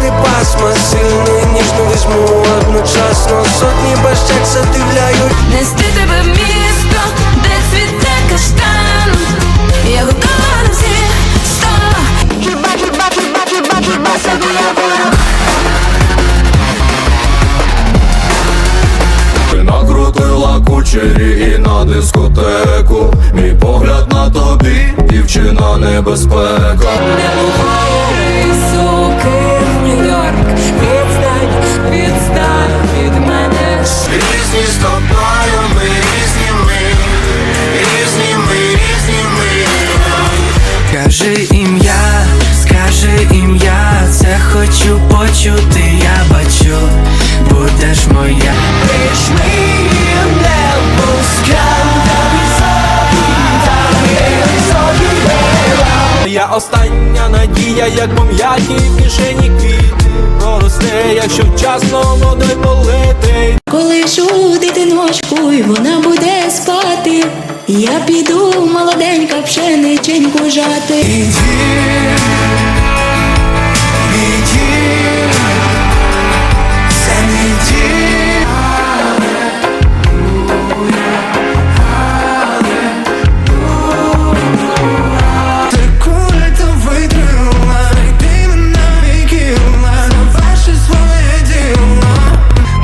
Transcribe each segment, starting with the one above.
три пасма Сильно і ніжно візьму одночасно. Сотні бащак задивляють. Нести тебе в місто, де цвіте каштан. Я готова на всі сто. Хіба, хіба, хіба, хіба, хіба собі я ворог Ти накрутила кучері і на дискотеку. Мій погляд на тобі, дівчина небезпека. Не буває з тобою, ми різні ми Різні ми, різні ми Кажи ім'я, скажи ім'я, це хочу почути, я бачу, будеш моя. Я остання надія, як пом'яті в кишені квіти. Проросте, якщо вчасно водой полити вона буде спати. Я піду, молоденька, пшениченьку жати. Іди, іди, це не іди.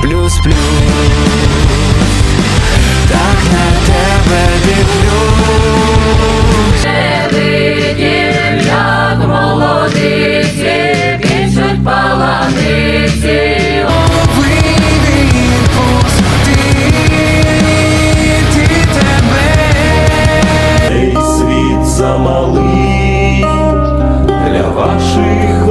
Плюс, плюс ваших.